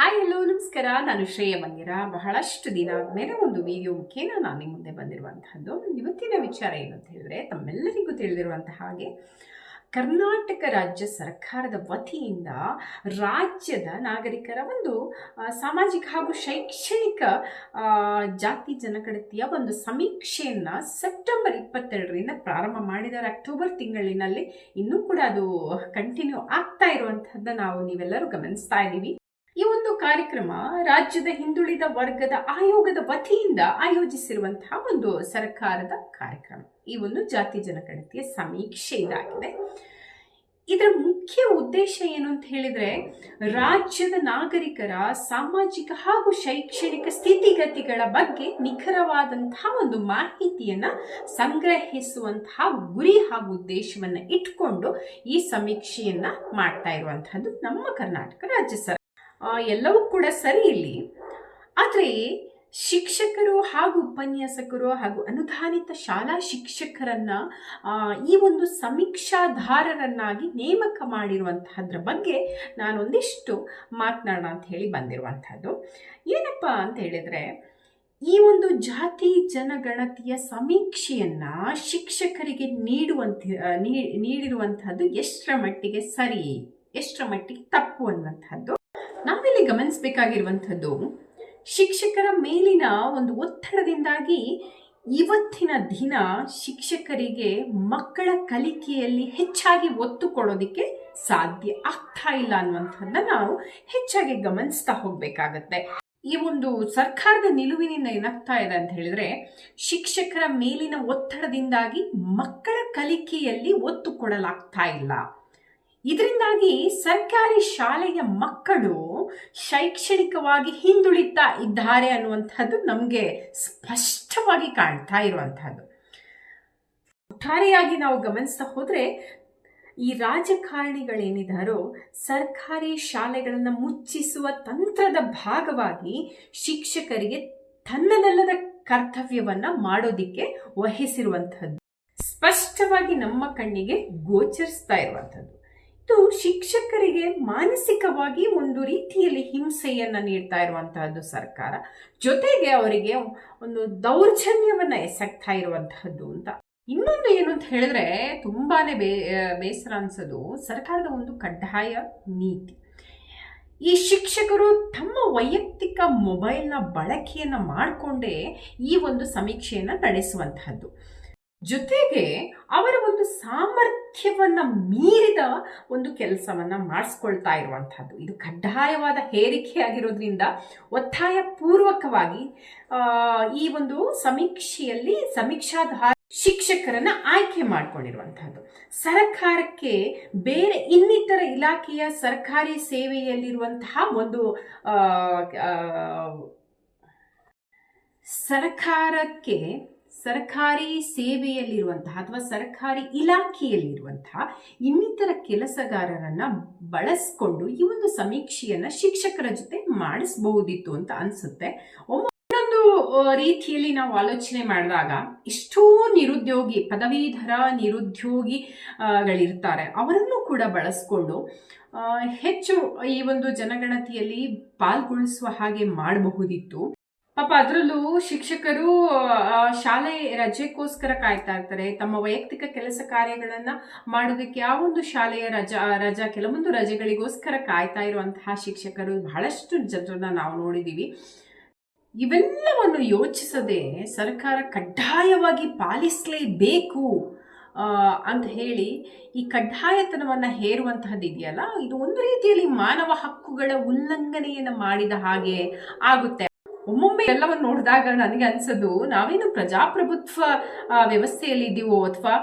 Hi hello ನಮಸ್ಕಾರ. ನಾನು ಶ್ರೇಯ ಮಂದಿರ ಬಹಳಷ್ಟು ದಿನ ಆದಮೇಲೆ ಒಂದು ವಿಡಿಯೋ ಮುಖೇನ ನಾನು ನಿಮ್ಮ ಮುಂದೆ ಬಂದಿರುವಂತಹದ್ದು, ಇವತ್ತಿನ ವಿಚಾರ ಏನು ಅಂತ ಹೇಳಿದ್ರೆ, ತಮ್ಮೆಲ್ಲರಿಗೂ ತಿಳಿದಿರುವಂತಹ ಹಾಗೆ, ಕರ್ನಾಟಕ ರಾಜ್ಯ ಸರ್ಕಾರದ ವತಿಯಿಂದ ರಾಜ್ಯದ ನಾಗರಿಕರ ಒಂದು ಸಾಮಾಜಿಕ ಹಾಗೂ ಶೈಕ್ಷಣಿಕ ಜಾತಿ ಜನಗಣತಿಯ ಒಂದು ಸಮೀಕ್ಷೆಯನ್ನು ಸೆಪ್ಟೆಂಬರ್ ಇಪ್ಪತ್ತೆರಡರಿಂದ ಪ್ರಾರಂಭ ಮಾಡಿದ್ದಾರೆ. ಅಕ್ಟೋಬರ್ ತಿಂಗಳಿನಲ್ಲಿ ಇನ್ನೂ ಕೂಡ ಅದು ಕಂಟಿನ್ಯೂ ಆಗ್ತಾ ಇರುವಂಥದ್ದನ್ನ ನಾವು ನೀವೆಲ್ಲರೂ ಗಮನಿಸ್ತಾ ಇದ್ದೀವಿ. ಈ ಒಂದು ಕಾರ್ಯಕ್ರಮ ರಾಜ್ಯದ ಹಿಂದುಳಿದ ವರ್ಗದ ಆಯೋಗದ ವತಿಯಿಂದ ಆಯೋಜಿಸಿರುವಂತಹ ಒಂದು ಸರ್ಕಾರದ ಕಾರ್ಯಕ್ರಮ. ಈ ಒಂದು ಜಾತಿ ಜನಗಣತಿಯ ಸಮೀಕ್ಷೆ ಇದಾಗಿದೆ. ಇದರ ಮುಖ್ಯ ಉದ್ದೇಶ ಏನು ಅಂತ ಹೇಳಿದ್ರೆ, ರಾಜ್ಯದ ನಾಗರಿಕರ ಸಾಮಾಜಿಕ ಹಾಗೂ ಶೈಕ್ಷಣಿಕ ಸ್ಥಿತಿಗತಿಗಳ ಬಗ್ಗೆ ನಿಖರವಾದಂತಹ ಒಂದು ಮಾಹಿತಿಯನ್ನ ಸಂಗ್ರಹಿಸುವಂತಹ ಗುರಿ ಹಾಗೂ ಉದ್ದೇಶವನ್ನ ಇಟ್ಕೊಂಡು ಈ ಸಮೀಕ್ಷೆಯನ್ನ ಮಾಡ್ತಾ ಇರುವಂತಹದ್ದು ನಮ್ಮ ಕರ್ನಾಟಕ ರಾಜ್ಯ ಸರ್ಕಾರ. ಎಲ್ಲವೂ ಕೂಡ ಸರಿ ಇಲ್ಲಿ. ಆದರೆ ಶಿಕ್ಷಕರು ಹಾಗೂ ಉಪನ್ಯಾಸಕರು ಹಾಗೂ ಅನುದಾನಿತ ಶಾಲಾ ಶಿಕ್ಷಕರನ್ನ ಈ ಒಂದು ಸಮೀಕ್ಷಾಧಾರರನ್ನಾಗಿ ನೇಮಕ ಮಾಡಿರುವಂತಹದ್ರ ಬಗ್ಗೆ ನಾನೊಂದಿಷ್ಟು ಮಾತನಾಡೋಣ ಅಂತ ಹೇಳಿ ಬಂದಿರುವಂಥದ್ದು ಏನಪ್ಪ ಅಂತ ಹೇಳಿದ್ರೆ, ಈ ಒಂದು ಜಾತಿ ಜನಗಣತಿಯ ಸಮೀಕ್ಷೆಯನ್ನು ಶಿಕ್ಷಕರಿಗೆ ನೀಡುವಂತ ನೀಡಿರುವಂಥದ್ದು ಎಷ್ಟರ ಮಟ್ಟಿಗೆ ಸರಿ, ಎಷ್ಟರ ಮಟ್ಟಿಗೆ ತಪ್ಪು ಅನ್ನುವಂಥದ್ದು ನಾವಿಲ್ಲಿ ಗಮನಿಸಬೇಕಾಗಿರುವಂಥದ್ದು, ಶಿಕ್ಷಕರ ಮೇಲಿನ ಒಂದು ಒತ್ತಡದಿಂದಾಗಿ ಇವತ್ತಿನ ದಿನ ಶಿಕ್ಷಕರಿಗೆ ಮಕ್ಕಳ ಕಲಿಕೆಯಲ್ಲಿ ಹೆಚ್ಚಾಗಿ ಒತ್ತು ಕೊಡೋದಕ್ಕೆ ಸಾಧ್ಯ ಆಗ್ತಾ ಇಲ್ಲ ಅನ್ನುವಂಥದ್ದನ್ನ ನಾವು ಹೆಚ್ಚಾಗಿ ಗಮನಿಸ್ತಾ ಹೋಗಬೇಕಾಗತ್ತೆ. ಈ ಒಂದು ಸರ್ಕಾರದ ನಿಲುವಿನಿಂದ ಏನಾಗ್ತಾ ಇದೆ ಅಂತ ಹೇಳಿದ್ರೆ, ಶಿಕ್ಷಕರ ಮೇಲಿನ ಒತ್ತಡದಿಂದಾಗಿ ಮಕ್ಕಳ ಕಲಿಕೆಯಲ್ಲಿ ಒತ್ತು ಕೊಡಲಾಗ್ತಾ ಇಲ್ಲ. ಇದರಿಂದಾಗಿ ಸರ್ಕಾರಿ ಶಾಲೆಯ ಮಕ್ಕಳು ಶೈಕ್ಷಣಿಕವಾಗಿ ಹಿಂದುಳಿತಾ ಇದ್ದಾರೆ ಅನ್ನುವಂಥದ್ದು ನಮಗೆ ಸ್ಪಷ್ಟವಾಗಿ ಕಾಣ್ತಾ ಇರುವಂಥದ್ದು. ಒಟ್ಟಾರೆಯಾಗಿ ನಾವು ಗಮನಿಸ್ತಾ ಹೋದರೆ, ಈ ರಾಜಕಾರಣಿಗಳೇನಿದ್ದಾರೋ ಸರ್ಕಾರಿ ಶಾಲೆಗಳನ್ನು ಮುಚ್ಚಿಸುವ ತಂತ್ರದ ಭಾಗವಾಗಿ ಶಿಕ್ಷಕರಿಗೆ ತನ್ನದಲ್ಲದ ಕರ್ತವ್ಯವನ್ನು ಮಾಡೋದಿಕ್ಕೆ ವಹಿಸಿರುವಂಥದ್ದು. ಸ್ಪಷ್ಟವಾಗಿ ನಮ್ಮ ಕಣ್ಣಿಗೆ ಗೋಚರಿಸ್ತಾ ಇರುವಂಥದ್ದು. ಇದು ಶಿಕ್ಷಕರಿಗೆ ಮಾನಸಿಕವಾಗಿ ಒಂದು ರೀತಿಯಲ್ಲಿ ಹಿಂಸೆಯನ್ನ ನೀಡ್ತಾ ಇರುವಂತಹದ್ದು ಸರ್ಕಾರ. ಜೊತೆಗೆ ಅವರಿಗೆ ಒಂದು ದೌರ್ಜನ್ಯವನ್ನ ಎಸಗ್ತಾ ಇರುವಂತಹದ್ದು ಅಂತ. ಇನ್ನೊಂದು ಏನು ಅಂತ ಹೇಳಿದ್ರೆ ತುಂಬಾನೇ ಬೇ ಬೇಸರ ಅನ್ಸೋದು ಸರ್ಕಾರದ ಒಂದು ಕಡ್ಡಾಯ ನೀತಿ. ಈ ಶಿಕ್ಷಕರು ತಮ್ಮ ವೈಯಕ್ತಿಕ ಮೊಬೈಲ್ನ ಬಳಕೆಯನ್ನು ಮಾಡಿಕೊಂಡೇ ಈ ಒಂದು ಸಮೀಕ್ಷೆಯನ್ನು ನಡೆಸುವಂತಹದ್ದು. ಜೊತೆಗೆ ಅವರ ಒಂದು ಸಾಮರ್ಥ್ಯವನ್ನ ಮೀರಿದ ಒಂದು ಕೆಲಸವನ್ನ ಮಾಡಿಸ್ಕೊಳ್ತಾ ಇರುವಂತಹದ್ದು ಇದು ಕಡ್ಡಾಯವಾದ ಹೇರಿಕೆ ಆಗಿರೋದ್ರಿಂದ ಒತ್ತಾಯ ಪೂರ್ವಕವಾಗಿ ಈ ಒಂದು ಸಮೀಕ್ಷೆಯಲ್ಲಿ ಸಮೀಕ್ಷಾಧಾರ ಶಿಕ್ಷಕರನ್ನ ಆಯ್ಕೆ ಮಾಡಿಕೊಂಡಿರುವಂತಹದ್ದು ಸರ್ಕಾರಕ್ಕೆ ಬೇರೆ ಇನ್ನಿತರ ಇಲಾಖೆಯ ಸರ್ಕಾರಿ ಸೇವೆಯಲ್ಲಿರುವಂತಹ ಒಂದು ಸರ್ಕಾರಕ್ಕೆ ಸರ್ಕಾರಿ ಸೇವೆಯಲ್ಲಿರುವಂತಹ ಅಥವಾ ಸರ್ಕಾರಿ ಇಲಾಖೆಯಲ್ಲಿರುವಂತಹ ಇನ್ನಿತರ ಕೆಲಸಗಾರರನ್ನ ಬಳಸ್ಕೊಂಡು ಈ ಒಂದು ಸಮೀಕ್ಷೆಯನ್ನ ಶಿಕ್ಷಕರ ಜೊತೆ ಮಾಡಿಸಬಹುದಿತ್ತು ಅಂತ ಅನ್ಸುತ್ತೆ. ಒಂದೊಂದು ರೀತಿಯಲ್ಲಿ ನಾವು ಆಲೋಚನೆ ಮಾಡಿದಾಗ ಎಷ್ಟೋ ನಿರುದ್ಯೋಗಿ, ಪದವೀಧರ ನಿರುದ್ಯೋಗಿಗಳಿರ್ತಾರೆ ಅವರನ್ನು ಕೂಡ ಬಳಸ್ಕೊಂಡು ಹೆಚ್ಚು ಈ ಒಂದು ಜನಗಣತಿಯಲ್ಲಿ ಪಾಲ್ಗೊಳಿಸುವ ಹಾಗೆ ಮಾಡಬಹುದಿತ್ತು. ಪಾಪ ಅದರಲ್ಲೂ ಶಿಕ್ಷಕರು ಆ, ಶಾಲೆ ರಜೆಗೋಸ್ಕರ ಕಾಯ್ತಾ ಇರ್ತಾರೆ. ತಮ್ಮ ವೈಯಕ್ತಿಕ ಕೆಲಸ ಕಾರ್ಯಗಳನ್ನ ಮಾಡೋದಕ್ಕೆ ಯಾವ ಒಂದು ಶಾಲೆಯ ರಜಾ ರಜಾ ಕೆಲವೊಂದು ರಜೆಗಳಿಗೋಸ್ಕರ ಕಾಯ್ತಾ ಇರುವಂತಹ ಶಿಕ್ಷಕರು ಬಹಳಷ್ಟು ಜನರನ್ನ ನಾವು ನೋಡಿದೀವಿ. ಇವೆಲ್ಲವನ್ನು ಯೋಚಿಸದೆ ಸರ್ಕಾರ ಕಡ್ಡಾಯವಾಗಿ ಪಾಲಿಸಲೇಬೇಕು ಅಂತ ಹೇಳಿ ಈ ಕಡ್ಡಾಯತನವನ್ನು ಹೇರುವಂತಹದ್ದು ಇದೆಯಲ್ಲ? ಇದು ಒಂದು ರೀತಿಯಲ್ಲಿ ಮಾನವ ಹಕ್ಕುಗಳ ಉಲ್ಲಂಘನೆಯನ್ನು ಮಾಡಿದ ಹಾಗೆ ಆಗುತ್ತೆ. ಒಮ್ಮೊಮ್ಮೆ ಎಲ್ಲವನ್ನು ನೋಡಿದಾಗ ನನಗೆ ಅನ್ಸೋದು, ನಾವೇನು ಪ್ರಜಾಪ್ರಭುತ್ವ ವ್ಯವಸ್ಥೆಯಲ್ಲಿ ಇದ್ದೀವೋ ಅಥವಾ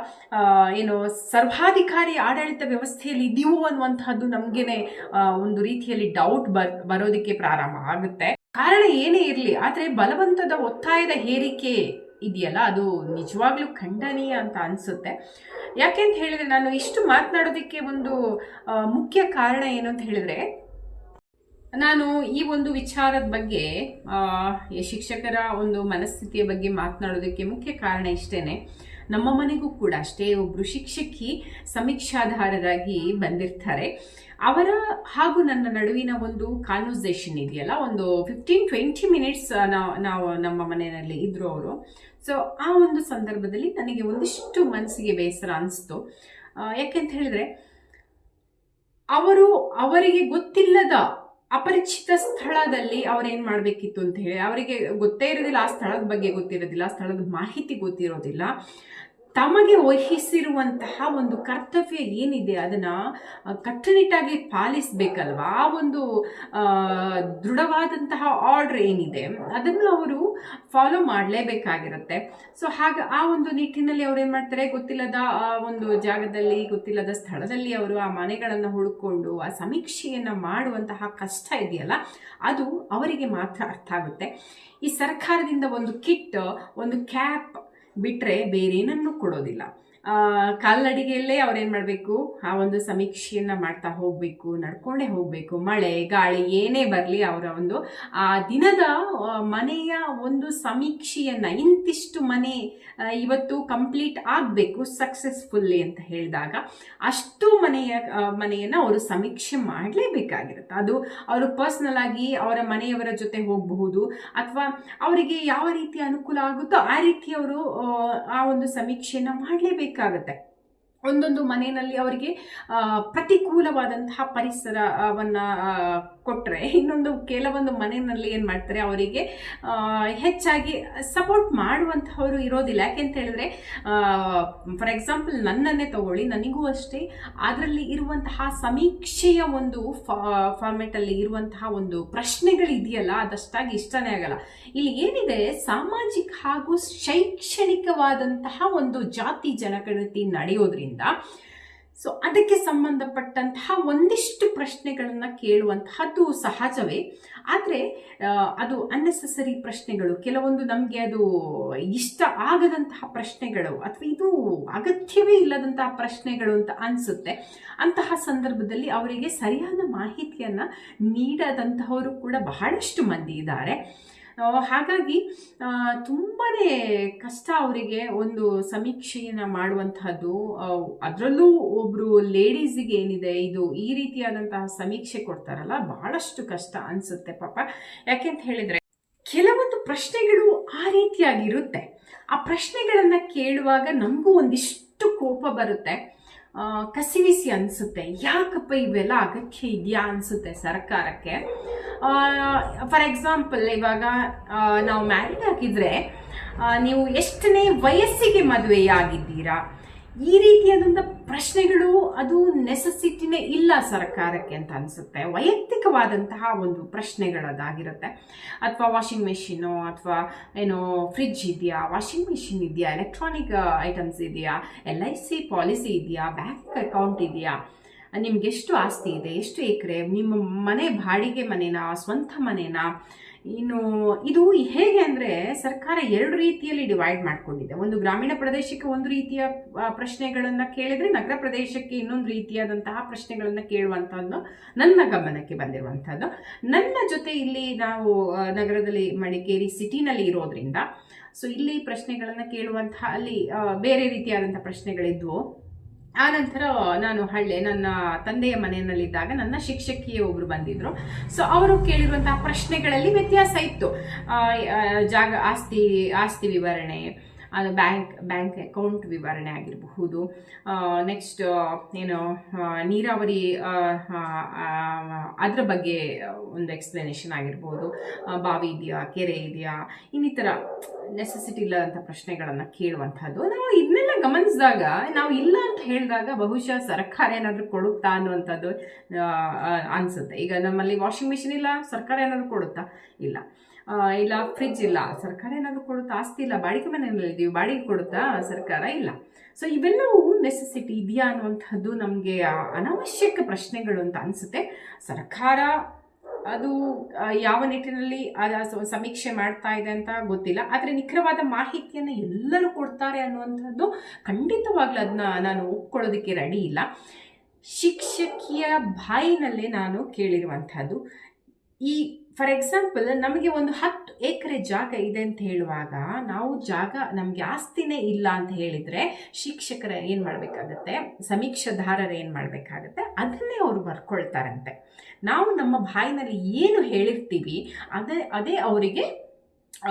ಏನು ಸರ್ವಾಧಿಕಾರಿ ಆಡಳಿತ ವ್ಯವಸ್ಥೆಯಲ್ಲಿ ಇದ್ದೀವೋ ಅನ್ನುವಂತಹದ್ದು ನಮ್ಗೆನೆ ಒಂದು ರೀತಿಯಲ್ಲಿ ಡೌಟ್ ಬರ್, ಬರೋದಕ್ಕೆ ಪ್ರಾರಂಭ ಆಗುತ್ತೆ. ಕಾರಣ ಏನೇ ಇರಲಿ, ಆದರೆ ಬಲವಂತದ ಒತ್ತಾಯದ ಹೇರಿಕೆ ಇದೆಯಲ್ಲ, ಅದು ನಿಜವಾಗ್ಲೂ ಖಂಡನೀಯ ಅಂತ ಅನ್ಸುತ್ತೆ. ಯಾಕೆ ಅಂತ ಹೇಳಿದ್ರೆ, ನಾನು ಇಷ್ಟು ಮಾತನಾಡೋದಕ್ಕೆ ಒಂದು ಮುಖ್ಯ ಕಾರಣ ಏನು ಅಂತ ಹೇಳಿದ್ರೆ ನಾನು ಈ ಒಂದು ವಿಚಾರದ ಬಗ್ಗೆ ಶಿಕ್ಷಕರ ಒಂದು ಮನಸ್ಥಿತಿಯ ಬಗ್ಗೆ ಮಾತನಾಡೋದಕ್ಕೆ ಮುಖ್ಯ ಕಾರಣ ಇಷ್ಟೇನೆ. ನಮ್ಮ ಮನೆಗೂ ಕೂಡ ಅಷ್ಟೇ ಒಬ್ಬರು ಶಿಕ್ಷಕಿ ಸಮೀಕ್ಷಾಧಾರರಾಗಿ ಬಂದಿರ್ತಾರೆ. ಅವರ ಹಾಗೂ ನನ್ನ ನಡುವಿನ ಒಂದು ಕಾನ್ವರ್ಸೇಷನ್ ಇದೆಯಲ್ಲ, ಒಂದು ಫಿಫ್ಟೀನ್ ಟ್ವೆಂಟಿ ಮಿನಿಟ್ಸ್ ನಾವು ನಾವು ನಮ್ಮ ಮನೆಯಲ್ಲಿ ಇದ್ರು ಅವರು. ಸೊ ಆ ಒಂದು ಸಂದರ್ಭದಲ್ಲಿ ನನಗೆ ಒಂದಿಷ್ಟು ಮನಸ್ಸಿಗೆ ಬೇಸರ ಅನಿಸ್ತು. ಯಾಕೆಂತ ಹೇಳಿದ್ರೆ, ಅವರು ಅವರಿಗೆ ಗೊತ್ತಿಲ್ಲದ ಅಪರಿಚಿತ ಸ್ಥಳದಲ್ಲಿ ಅವ್ರೇನ್ ಮಾಡ್ಬೇಕಿತ್ತು ಅಂತ ಹೇಳಿ, ಅವರಿಗೆ ಗೊತ್ತೇ ಇರೋದಿಲ್ಲ, ಆ ಸ್ಥಳದ ಬಗ್ಗೆ ಗೊತ್ತಿರೋದಿಲ್ಲ, ಆ ಸ್ಥಳದ ಮಾಹಿತಿ ಗೊತ್ತಿರೋದಿಲ್ಲ. ತಮಗೆ ವಹಿಸಿರುವಂತಹ ಒಂದು ಕರ್ತವ್ಯ ಏನಿದೆ ಅದನ್ನ ಕಟ್ಟುನಿಟ್ಟಾಗಿ ಪಾಲಿಸಬೇಕಲ್ವಾ? ಆ ಒಂದು ದೃಢವಾದಂತಹ ಆರ್ಡರ್ ಏನಿದೆ, ಅದನ್ನು ಅವರು ಫಾಲೋ ಮಾಡಲೇಬೇಕಾಗಿರುತ್ತೆ. ಸೊ ಹಾಗೆ ಆ ಒಂದು ನಿಟ್ಟಿನಲ್ಲಿ ಅವ್ರು ಏನು ಮಾಡ್ತಾರೆ? ಗೊತ್ತಿಲ್ಲದ ಆ ಒಂದು ಜಾಗದಲ್ಲಿ, ಗೊತ್ತಿಲ್ಲದ ಸ್ಥಳದಲ್ಲಿ ಅವರು ಆ ಮನೆಗಳನ್ನು ಹುಡುಕೊಂಡು, ಆ ಸಮೀಕ್ಷೆಯನ್ನು ಮಾಡುವಂತಹ ಕಷ್ಟ ಇದೆಯಲ್ಲ, ಅದು ಅವರಿಗೆ ಮಾತ್ರ ಅರ್ಥ ಆಗುತ್ತೆ. ಈ ಸರ್ಕಾರದಿಂದ ಒಂದು ಕಿಟ್, ಒಂದು ಕ್ಯಾಪ್ ಬಿಟ್ಟರೆ ಬೇರೇನನ್ನು ಕೊಡೋದಿಲ್ಲ. ಕಾಲ್ನಡಿಗೆಯಲ್ಲೇ ಅವ್ರೇನು ಮಾಡಬೇಕು? ಆ ಒಂದು ಸಮೀಕ್ಷೆಯನ್ನು ಮಾಡ್ತಾ ಹೋಗಬೇಕು ನಡ್ಕೊಂಡೇ ಹೋಗಬೇಕು. ಮಳೆ ಗಾಳಿ ಏನೇ ಬರಲಿ ಅವರ ಒಂದು ಆ ದಿನದ ಮನೆಯ ಒಂದು ಸಮೀಕ್ಷೆಯನ್ನು ಇಂತಿಷ್ಟು ಮನೆ ಇವತ್ತು ಕಂಪ್ಲೀಟ್ ಆಗಬೇಕು ಸಕ್ಸಸ್ಫುಲ್ಲಿ ಅಂತ ಹೇಳಿದಾಗ ಅಷ್ಟು ಮನೆಯ ಮನೆಯನ್ನು ಅವರು ಸಮೀಕ್ಷೆ ಮಾಡಲೇಬೇಕಾಗಿರುತ್ತೆ. ಅದು ಅವರು ಪರ್ಸ್ನಲ್ ಆಗಿ ಅವರ ಮನೆಯವರ ಜೊತೆ ಹೋಗಬಹುದು ಅಥವಾ ಅವರಿಗೆ ಯಾವ ರೀತಿ ಅನುಕೂಲ ಆಗುತ್ತೋ ಆ ರೀತಿ ಅವರು ಆ, ಒಂದು ಸಮೀಕ್ಷೆಯನ್ನು ಮಾಡಲೇಬೇಕಾಗತ್ತೆ ಒಂದೊಂದು ಮನೆಯಲ್ಲಿ ಅವರಿಗೆ ಪ್ರತಿಕೂಲವಾದಂತಹ ಪರಿಸರವನ್ನ ಆ, ಕೊಟ್ರೆ ಇನ್ನೊಂದು ಕೆಲವೊಂದು ಮನೆಯಲ್ಲಿ ಏನು ಮಾಡ್ತಾರೆ ಅವರಿಗೆ ಹೆಚ್ಚಾಗಿ ಸಪೋರ್ಟ್ ಮಾಡುವಂಥವ್ರು ಇರೋದಿಲ್ಲ. ಯಾಕೆಂತ ಹೇಳಿದ್ರೆ ಫಾರ್ ಎಕ್ಸಾಂಪಲ್ ನನ್ನನ್ನೇ ತಗೊಳ್ಳಿ ನನಗೂ ಅಷ್ಟೇ ಅದರಲ್ಲಿ ಇರುವಂತಹ ಸಮೀಕ್ಷೆಯ ಒಂದು ಫಾರ್ಮೆಟ್ ಅಲ್ಲಿ ಇರುವಂತಹ ಒಂದು ಪ್ರಶ್ನೆಗಳಿದೆಯಲ್ಲ ಅದಷ್ಟಾಗಿ ಇಷ್ಟನೇ ಆಗಲ್ಲ. ಇಲ್ಲಿ ಏನಿದೆ ಸಾಮಾಜಿಕ ಹಾಗೂ ಶೈಕ್ಷಣಿಕವಾದಂತಹ ಒಂದು ಜಾತಿ ಜನಗಣತಿ ನಡೆಯೋದ್ರಿಂದ ಸೊ ಅದಕ್ಕೆ ಸಂಬಂಧಪಟ್ಟಂತಹ ಒಂದಿಷ್ಟು ಪ್ರಶ್ನೆಗಳನ್ನು ಕೇಳುವಂತಹದ್ದು ಸಹಜವೇ. ಆದರೆ ಅದು ಅನ್ನೆಸೆಸರಿ ಪ್ರಶ್ನೆಗಳು, ಕೆಲವೊಂದು ನಮಗೆ ಅದು ಇಷ್ಟ ಆಗದಂತಹ ಪ್ರಶ್ನೆಗಳು ಅಥವಾ ಇದು ಅಗತ್ಯವೇ ಇಲ್ಲದಂತಹ ಪ್ರಶ್ನೆಗಳು ಅಂತ ಅನಿಸುತ್ತೆ. ಅಂತಹ ಸಂದರ್ಭದಲ್ಲಿ ಅವರಿಗೆ ಸರಿಯಾದ ಮಾಹಿತಿಯನ್ನು ನೀಡದಂತಹವರು ಕೂಡ ಬಹಳಷ್ಟು ಮಂದಿ ಇದ್ದಾರೆ. ಹಾಗಾಗಿ ತುಂಬಾ ಕಷ್ಟ ಅವರಿಗೆ ಒಂದು ಸಮೀಕ್ಷೆಯನ್ನು ಮಾಡುವಂತಹದ್ದು. ಅದರಲ್ಲೂ ಒಬ್ಬರು ಲೇಡೀಸಿಗೆ ಏನಿದೆ, ಇದು ಈ ರೀತಿಯಾದಂತಹ ಸಮೀಕ್ಷೆ ಕೊಡ್ತಾರಲ್ಲ, ಬಹಳಷ್ಟು ಕಷ್ಟ ಅನಿಸುತ್ತೆ ಪಾಪ. ಯಾಕೆಂತ ಹೇಳಿದರೆ, ಕೆಲವೊಂದು ಪ್ರಶ್ನೆಗಳು ಆ ರೀತಿಯಾಗಿರುತ್ತೆ. ಆ ಪ್ರಶ್ನೆಗಳನ್ನು ಕೇಳುವಾಗ ನಮಗೂ ಒಂದಿಷ್ಟು ಕೋಪ ಬರುತ್ತೆ. ಕಸಿವಿಸಿ ಅನಿಸುತ್ತೆ. ಯಾಕಪ್ಪ ಇವೆಲ್ಲ ಅಗತ್ಯ ಇದೆಯಾ ಅನಿಸುತ್ತೆ ಸರ್ಕಾರಕ್ಕೆ. ಫಾರ್ ಎಕ್ಸಾಂಪಲ್ ಇವಾಗ ನಾವು ಮ್ಯಾರಿಡ್ ಆಗಿದ್ರೆ ನೀವು ಎಷ್ಟನೇ ವಯಸ್ಸಿಗೆ ಮದುವೆಯಾಗಿದ್ದೀರಾ? ಈ ರೀತಿಯಾದಂಥ ಪ್ರಶ್ನೆಗಳು ಅದು ನೆಸಸಿಟಿನೇ ಇಲ್ಲ ಸರ್ಕಾರಕ್ಕೆ ಅಂತ ಅನಿಸುತ್ತೆ. ವೈಯಕ್ತಿಕವಾದಂತಹ ಒಂದು ಪ್ರಶ್ನೆಗಳದಾಗಿರುತ್ತೆ ಅಥವಾ ವಾಷಿಂಗ್ ಮೆಷಿನು ಅಥವಾ ಏನೋ ಫ್ರಿಡ್ಜ್ ಇದೆಯಾ ವಾಷಿಂಗ್ ಮೆಷಿನ್ ಇದೆಯಾ ಎಲೆಕ್ಟ್ರಾನಿಕ್ ಐಟಮ್ಸ್ ಇದೆಯಾ ಎಲ್ ಐ ಸಿ ಪಾಲಿಸಿ ಇದೆಯಾ ಬ್ಯಾಂಕ್ ಅಕೌಂಟ್ ಇದೆಯಾ ನಿಮ್ಗೆ ಎಷ್ಟು ಆಸ್ತಿ ಇದೆ, ಎಷ್ಟು ಎಕರೆ, ನಿಮ್ಮ ಮನೆ ಬಾಡಿಗೆ ಮನೆನಾ, ಸ್ವಂತ ಮನೆನಾ? ಇನ್ನು ಇದು ಹೇಗೆ ಅಂದರೆ ಸರ್ಕಾರ ಎರಡು ರೀತಿಯಲ್ಲಿ ಡಿವೈಡ್ ಮಾಡ್ಕೊಂಡಿದೆ. ಒಂದು ಗ್ರಾಮೀಣ ಪ್ರದೇಶಕ್ಕೆ ಒಂದು ರೀತಿಯ ಪ್ರಶ್ನೆಗಳನ್ನು ಕೇಳಿದರೆ ನಗರ ಪ್ರದೇಶಕ್ಕೆ ಇನ್ನೊಂದು ರೀತಿಯಾದಂತಹ ಪ್ರಶ್ನೆಗಳನ್ನು ಕೇಳುವಂಥದ್ದು ನನ್ನ ಗಮನಕ್ಕೆ ಬಂದಿರುವಂಥದ್ದು ನನ್ನ ಜೊತೆ ಇಲ್ಲಿ ನಾವು ನಗರದಲ್ಲಿ ಮಡಿಕೇರಿ ಸಿಟಿನಲ್ಲಿ ಇರೋದ್ರಿಂದ, ಸೊ ಇಲ್ಲಿ ಪ್ರಶ್ನೆಗಳನ್ನು ಕೇಳುವಂತಹ, ಅಲ್ಲಿ ಬೇರೆ ರೀತಿಯಾದಂಥ ಪ್ರಶ್ನೆಗಳಿದ್ವು. ಆ ನಂತರ ನಾನು ಹಳ್ಳೆ ನನ್ನ ತಂದೆಯ ಮನೆಯಲ್ಲಿದ್ದಾಗ ನನ್ನ ಶಿಕ್ಷಕಿಯೇ ಒಬ್ರು ಬಂದಿದ್ರು. ಸೊ ಅವರು ಕೇಳಿರುವಂತಹ ಪ್ರಶ್ನೆಗಳಲ್ಲಿ ವ್ಯತ್ಯಾಸ ಇತ್ತು. ಜಾಗ, ಆಸ್ತಿ ಆಸ್ತಿ ವಿವರಣೆ ಅದು ಬ್ಯಾಂಕ್ ಬ್ಯಾಂಕ್ ಅಕೌಂಟ್ ವಿವರಣೆ ಆಗಿರಬಹುದು. ನೆಕ್ಸ್ಟ್ ಏನು ನೀರಾವರಿ ಅದ್ರ ಬಗ್ಗೆ ಒಂದು ಎಕ್ಸ್ಪ್ಲನೇಷನ್ ಆಗಿರ್ಬೋದು ಬಾವಿ ಇದೆಯಾ, ಕೆರೆ ಇದೆಯಾ, ಇನ್ನಿತರ ನೆಸೆಸಿಟಿ ಇಲ್ಲದಂಥ ಪ್ರಶ್ನೆಗಳನ್ನು ಕೇಳುವಂಥದ್ದು ನಾವು ಇದನ್ನೆಲ್ಲ ಗಮನಿಸಿದಾಗ, ನಾವು ಇಲ್ಲ ಅಂತ ಹೇಳಿದಾಗ ಬಹುಶಃ ಸರ್ಕಾರ ಏನಾದರೂ ಕೊಡುತ್ತಾ ಅನ್ನುವಂಥದ್ದು ಅನ್ಸುತ್ತೆ. ಈಗ ನಮ್ಮಲ್ಲಿ ವಾಷಿಂಗ್ ಮಿಷಿನ್ ಇಲ್ಲ, ಸರ್ಕಾರ ಏನಾದರೂ ಕೊಡುತ್ತಾ? ಇಲ್ಲ. ಇಲ್ಲ ಫ್ರಿಜ್ ಇಲ್ಲ. ಸರ್ಕಾರ ಏನಾದರೂ ಕೊಡುತ್ತಾ? ಆಸ್ತಿ ಇಲ್ಲ. ಬಾಡಿಗೆ ಮನೆಯಲ್ಲಿ ಇದ್ದೀವಿ ಬಾಡಿಗೆ ಕೊಡುತ್ತಾ? ಸರ್ಕಾರ ಇಲ್ಲ. ಸೊ ಇವೆಲ್ಲವೂ ನೆಸೆಸಿಟಿ ಇದೆಯಾ ಅನ್ನುವಂಥದ್ದು ನಮಗೆ ಅನಾವಶ್ಯಕ ಪ್ರಶ್ನೆಗಳು ಅಂತ ಅನಿಸುತ್ತೆ. ಸರ್ಕಾರ ಅದು ಯಾವ ನಿಟ್ಟಿನಲ್ಲಿ ಸಮೀಕ್ಷೆ ಮಾಡ್ತಾ ಇದೆ ಅಂತ ಗೊತ್ತಿಲ್ಲ. ಆದರೆ ನಿಖರವಾದ ಮಾಹಿತಿಯನ್ನು ಎಲ್ಲರೂ ಕೊಡ್ತಾರೆ ಅನ್ನುವಂಥದ್ದು ಖಂಡಿತವಾಗ್ಲೂ ಅದನ್ನ ನಾನು ಒಪ್ಕೊಳ್ಳೋದಕ್ಕೆ ರೆಡಿ ಇಲ್ಲ. ಶಿಕ್ಷಕಿಯ ಬಾಯಿನಲ್ಲೇ ನಾನು ಕೇಳಿರುವಂಥದ್ದು, ಈ ಫಾರ್ ಎಕ್ಸಾಂಪಲ್ ನಮಗೆ ಒಂದು ಹತ್ತು ಎಕರೆ ಜಾಗ ಇದೆ ಅಂತ ಹೇಳುವಾಗ ನಾವು ಜಾಗ, ನಮಗೆ ಆಸ್ತಿನೇ ಇಲ್ಲ ಅಂತ ಹೇಳಿದರೆ ಶಿಕ್ಷಕರ ಏನು ಮಾಡಬೇಕಾಗತ್ತೆ? ಸಮೀಕ್ಷಾಧಾರರ ಏನು ಮಾಡಬೇಕಾಗತ್ತೆ? ಅದನ್ನೇ ಅವರು ಬರ್ಕೊಳ್ತಾರಂತೆ. ನಾವು ನಮ್ಮ ಬಾಯಿನಲ್ಲಿ ಏನು ಹೇಳಿರ್ತೀವಿ, ಅದೇ ಅದೇ ಅವರಿಗೆ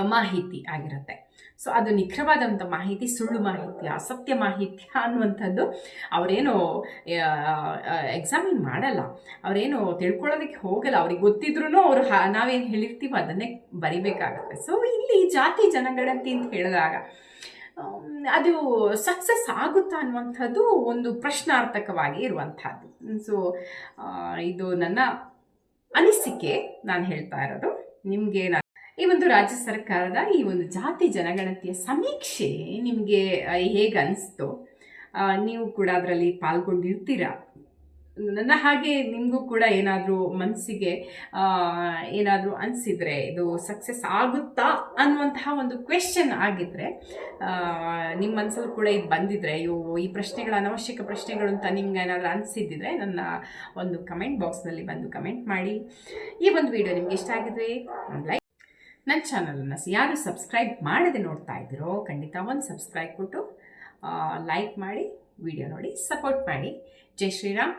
ಮಾಹಿತಿ ಆಗಿರುತ್ತೆ. ಸೊ ಅದು ನಿಖರವಾದಂಥ ಮಾಹಿತಿ, ಸುಳ್ಳು ಮಾಹಿತಿ, ಅಸತ್ಯ ಮಾಹಿತಿ ಅನ್ನುವಂಥದ್ದು ಅವರೇನು ಎಕ್ಸಾಮಿನ್ ಮಾಡಲ್ಲ. ಅವರೇನು ತಿಳ್ಕೊಳ್ಳೋದಕ್ಕೆ ಹೋಗಲ್ಲ. ಅವ್ರಿಗೆ ಗೊತ್ತಿದ್ರು ಅವರು ನಾವೇನು ಹೇಳಿರ್ತೀವೋ ಅದನ್ನೇ ಬರಿಬೇಕಾಗುತ್ತೆ. ಸೊ ಇಲ್ಲಿ ಜಾತಿ ಜನಗಣತಿ ಅಂತ ಹೇಳಿದಾಗ ಅದು ಸಕ್ಸಸ್ ಆಗುತ್ತಾ ಅನ್ನುವಂಥದ್ದು ಒಂದು ಪ್ರಶ್ನಾರ್ಥಕವಾಗಿ ಇರುವಂಥದ್ದು. ಸೊ ಇದು ನನ್ನ ಅನಿಸಿಕೆ. ನಾನು ಹೇಳ್ತಾ ಇರೋದು. ನಿಮಗೆ ಈ ಒಂದು ರಾಜ್ಯ ಸರ್ಕಾರದ ಈ ಒಂದು ಜಾತಿ ಜನಗಣತಿಯ ಸಮೀಕ್ಷೆ ನಿಮಗೆ ಹೇಗೆ ಅನಿಸ್ತು? ನೀವು ಕೂಡ ಅದರಲ್ಲಿ ಪಾಲ್ಗೊಂಡಿರ್ತೀರಾ? ನನ್ನ ಹಾಗೆ ನಿಮಗೂ ಕೂಡ ಏನಾದರೂ ಮನಸ್ಸಿಗೆ ಏನಾದರೂ ಅನಿಸಿದರೆ ಇದು ಸಕ್ಸಸ್ ಆಗುತ್ತಾ ಅನ್ನುವಂತಹ ಒಂದು ಕ್ವೆಶನ್ ಆಗಿದ್ದರೆ ನಿಮ್ಮ ಮನಸ್ಸಲ್ಲಿ ಕೂಡ ಇದು ಬಂದಿದ್ರೆ, ಅಯ್ಯೋ, ಈ ಪ್ರಶ್ನೆಗಳು, ಅನವಶ್ಯಕ ಪ್ರಶ್ನೆಗಳು ಅಂತ ನಿಮ್ಗೆ ಏನಾದರೂ ಅನಿಸಿದ್ದಿದ್ರೆ ನನ್ನ ಒಂದು ಕಮೆಂಟ್ ಬಾಕ್ಸ್ನಲ್ಲಿ ಬಂದು ಕಮೆಂಟ್ ಮಾಡಿ. ಈ ಒಂದು ವಿಡಿಯೋ ನಿಮ್ಗೆ ಇಷ್ಟ ಆಗಿದ್ರೆ ಲೈಕ್ ನನ್ನ ಚಾನಲನ್ನು ಯಾರು ಸಬ್ಸ್ಕ್ರೈಬ್ ಮಾಡದೆ ನೋಡ್ತಾ ಇದ್ದೀರೋ, ಖಂಡಿತ ಒಂದು ಸಬ್ಸ್ಕ್ರೈಬ್ ಕೊಟ್ಟು ಲೈಕ್ ಮಾಡಿ ವಿಡಿಯೋ ನೋಡಿ ಸಪೋರ್ಟ್ ಮಾಡಿ. ಜೈ ಶ್ರೀರಾಮ್.